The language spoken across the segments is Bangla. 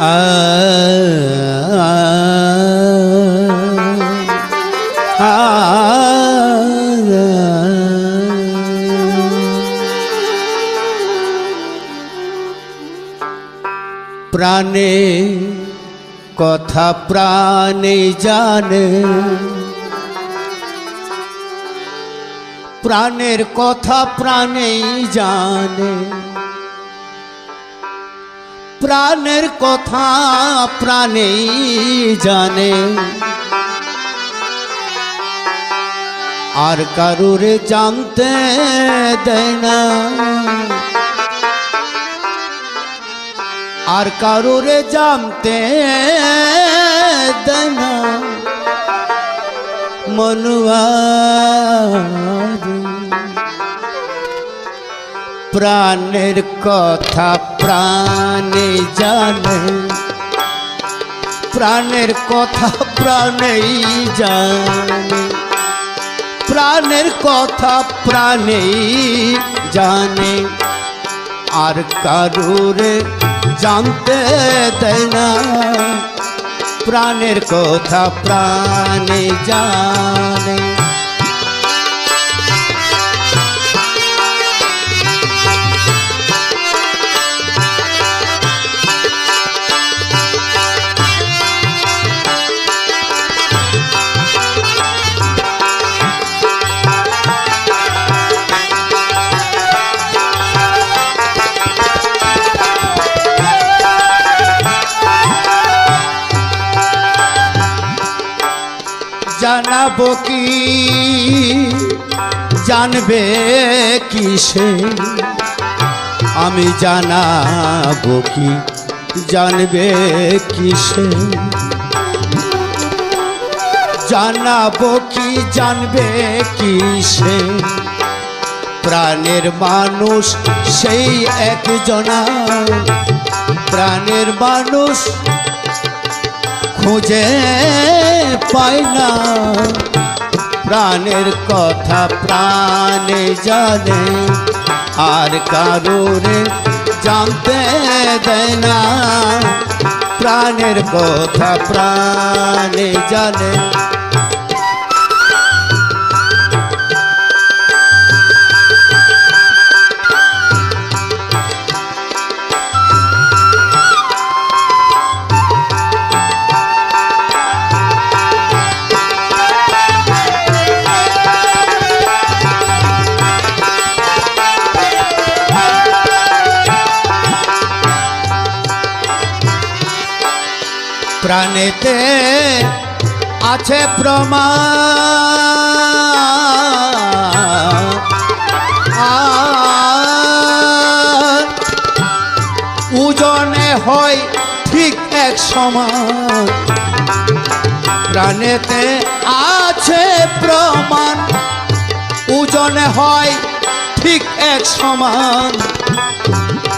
啊。প্রাণে, কথা প্রাণে জানে। প্রাণের কথা প্রাণেই জানে। প্রাণের কথা প্রাণেই জানে। আর কারুরে জানতে দেয় না। আর কারুরে জানতে দেয় না। মনুয়ারি। প্রাণের কথা প্রাণে জানে। প্রাণের কথা প্রাণেই জানে। প্রাণের কথা প্রাণেই জানে। আর কারুরে জানতে দেয় না। প্রাণের কথা প্রাণে জানে। জানাব কি জানবে কিসে? আমি জানাব কি? জানবে কিসে? জানাব কি? জানবে কিসে? প্রাণের মানুষ সেই একজনা। প্রাণের মানুষ খুঁজে পায় না প্রাণের কথা প্রাণে জানে, আর কারোরে জানতে দেয় না প্রাণের কথা প্রাণে জানে প্রাণেতে আছে প্রমাণ। ওজনে হয় ঠিক এক সমান। প্রাণেতে আছে প্রমাণ। ওজনে হয় ঠিক এক সমান।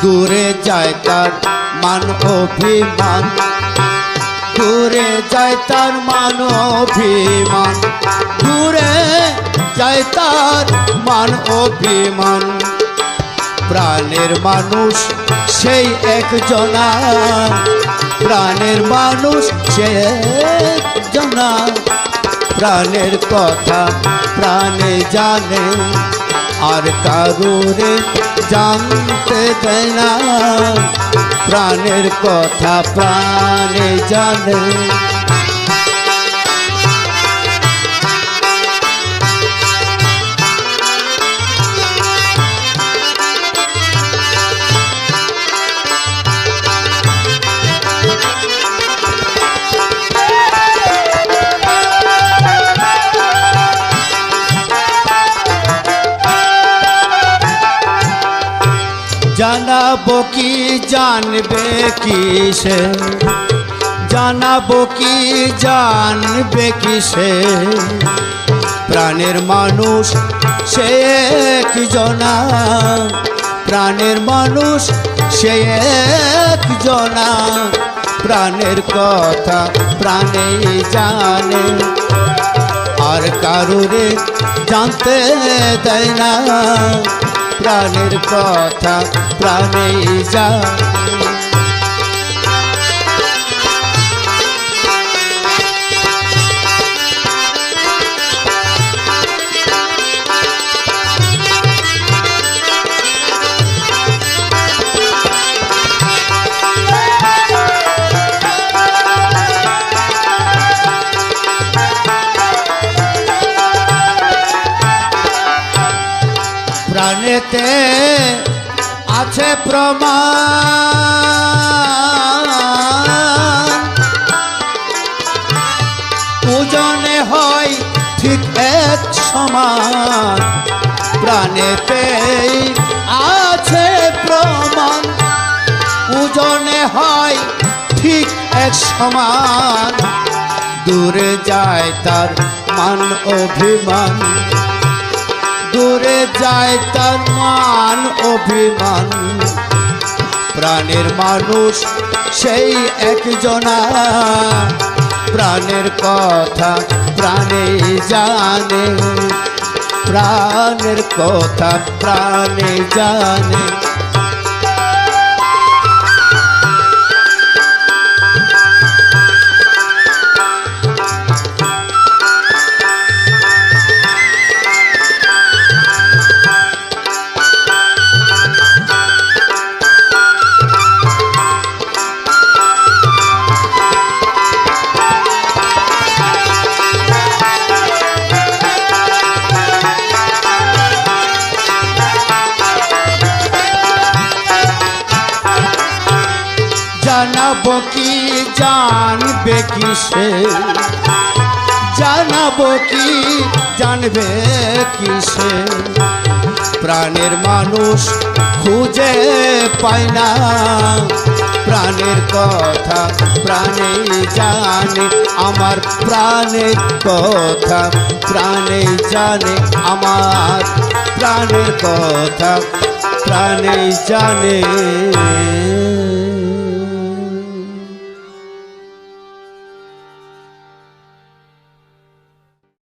দূরে যায় তার মান অভিমান। দূরে যায় তার মান অভিমান দূরে যায় তার মান অভিমান প্রাণের মানুষ সেই একজনা। প্রাণের মানুষ সে একজনা। প্রাণের কথা প্রাণে জানে। আর কারুরে জানতে দেয় না। প্রাণের কথা প্রাণে জানে। জানাব কি জানবে কি সে জানাব কি জানবে কি সে প্রাণের মানুষ সে এক জনা প্রাণের মানুষ সে এক জনা প্রাণের কথা প্রাণেই জানে। আর কারুরে জানতে দেয় না। প্রাণের কথা প্রাণেই জানে প্রাণেতে আছে প্রমাণ। পূজনে হয় ঠিক এক সমান। প্রাণেতে আছে প্রমাণ। পূজনে হয় ঠিক এক সমান। দূরে যায় তার মান অভিমান। দূরে যায় তার মান অভিমান। প্রাণের মানুষ সেই একজনা। প্রাণের কথা প্রাণে জানে। প্রাণের কথা প্রাণে জানে। জানবে কি সে? জানাব কি? জানবে কি সে? প্রাণের মানুষ খুঁজে পায় না। প্রাণের কথা প্রাণে জানে, আমার প্রাণের কথা প্রাণে জানে, আমার প্রাণের কথা প্রাণে জানে।